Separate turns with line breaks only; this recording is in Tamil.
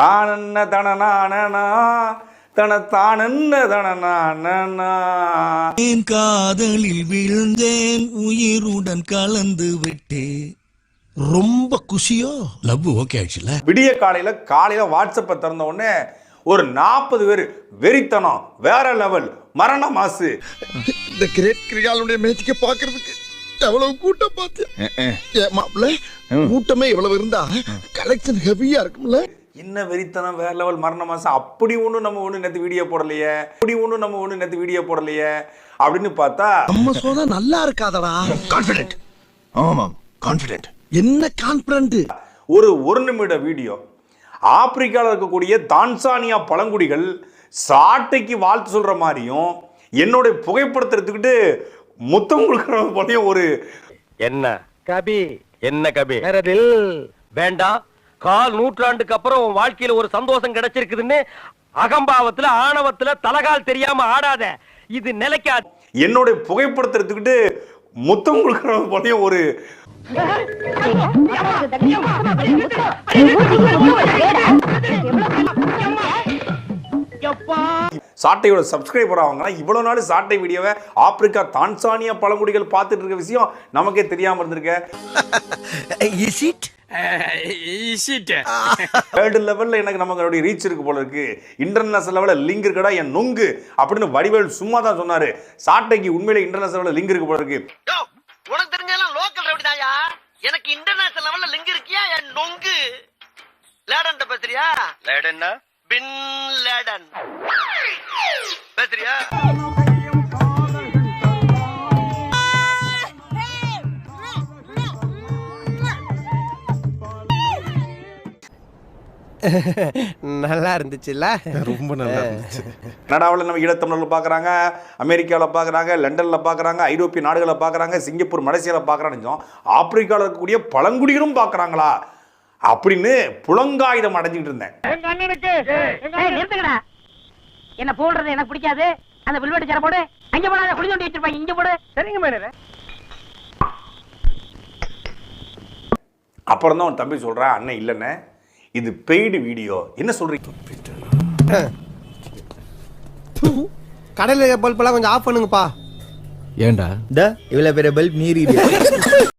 தானன்ன தனநானனா தன தானன்ன தனநானனா
என் காதலில் விழுந்தேன் உயிருடன் கலந்து விட்டே. ரொம்ப குஷியோ? லவ் ஓகே ஆயிடுச்சுல?
விடிய காலையில காலையில வாட்ஸ்அப்பை திறந்த உடனே ஒரு நாற்பது பேர் வெறித்தனம் வேற லெவல் மரண மாசு.
இந்த கிரேட் கிரிகாலுடைய மேட்சிக்க பாக்குறதுக்கு எவ்வளவு கூட்டம் பார்த்தேன் மாப்பிள்ள கூட்டமே இவ்வளவு இருந்தா கலெக்ஷன் ஹெவியா இருக்கும்ல?
என்ன வெறித்தனம் வேற லெவல் மரண மாசம் அப்படி ஒன்றும் நம்ம ஒன்றும் நேற்று வீடியோ போடலையே அப்படி ஒன்றும் நம்ம ஒன்றும் நேற்று வீடியோ போடலையே அப்படின்னு பார்த்தா
நம்ம சோதா நல்லா இருக்காதடா.
கான்ஃபிடென்ட் ஆமாம் கான்ஃபிடென்ட்
என்ன கான்பிடன்ட்
ஒரு ஒரு நிமிட வீடியோ ஆப்பிரிக்காவில் இருக்கக்கூடிய தான்சானியா பழங்குடிகள் சாட்டைக்கு வாழ்த்து சொல்ற மாதிரியும் என்னுடைய புகைப்படத்தை எடுத்துக்கிட்டு முத்தம் கொடுக்குற போலையும் ஒரு
என்ன? கபி. என்ன கபி? வேண்டாம். கால் நூற்றாண்டுக்கு அப்புறம் உன் வாழ்க்கையில ஒரு சந்தோஷம் கிடைச்சிருக்குதுன்னு அகம்பாவத்துல ஆணவத்துல தலகால் தெரியாம ஆடாத இது நிலைக்காது
என்னுடைய புகைப்படத்தை எடுத்துக்கிட்டு முத்தம் கொடுக்குற போலையும் ஒரு சாட்டையோட சப்ஸ்கிரைபர் ஆவாங்கன்னா இவ்வளவு நாள் சாட்டை வீடியோவை ஆப்பிரிக்கா தான்சானியா பழங்குடிகள் பார்த்துட்டு இருக்க விஷயம் நமக்கே தெரியாம இருந்திருக்க.
இஸ் இட்
வேர்ல்டு லெவல்ல எனக்கு நமக்கு ரீச் இருக்கு போல இருக்கு. இன்டர்நேஷனல் லெவல்ல லிங்க் இருக்குடா என் நொங்கு அப்படின்னு வடிவேல் சும்மா தான் சொன்னாரு. சாட்டைக்கு உண்மையிலே இன்டர்நேஷனல் லெவல்ல லிங்க் இருக்கு போல இருக்கு.
உனக்கு தெரிஞ்செல்லாம் லோக்கல் ரவுடிதாயா எனக்கு இன்டர்நேஷனல் லெவல்ல லிங்க் இருக்கியா என் நொங்கு? லேடன் பேசுறியா?
லேடன்னா?
பின் லேடன் பேசுறியா?
நல்லா இருந்துச்சுல்ல?
ரொம்ப நல்லா இருந்துச்சு.
கனடாவில் நம்ம ஈழத்தமிழர்கள் பார்க்குறாங்க அமெரிக்காவில் பார்க்குறாங்க லண்டனில் பார்க்குறாங்க ஐரோப்பிய நாடுகளில் பார்க்குறாங்க சிங்கப்பூர் மலேசியாவில் பார்க்குறான்னு ஆப்பிரிக்காவில் இருக்கக்கூடிய பழங்குடிகளும் பார்க்குறாங்களா அப்படின்னு புலங்காயுதம் அடைஞ்சிட்டு இருந்தேன்.
என்ன போடுறது எனக்கு பிடிக்காது. அந்த வில்வெட்டு சேர போடு. அங்க போடாத குழி தோண்டி வச்சிருப்பாங்க இங்க போடு. சரிங்க மேடம்.
அப்புறம் தான் அவன் தம்பி சொல்கிறான் அண்ணன் இல்லைண்ணே. இது பெய்டு வீடியோ என்ன சொல்கிறீங்க
கடையில பல்பெல்லாம் கொஞ்சம் ஆஃப் பண்ணுங்கப்பா.
ஏன்டா
இவ்வளவு பெரிய பல்ப் நீரி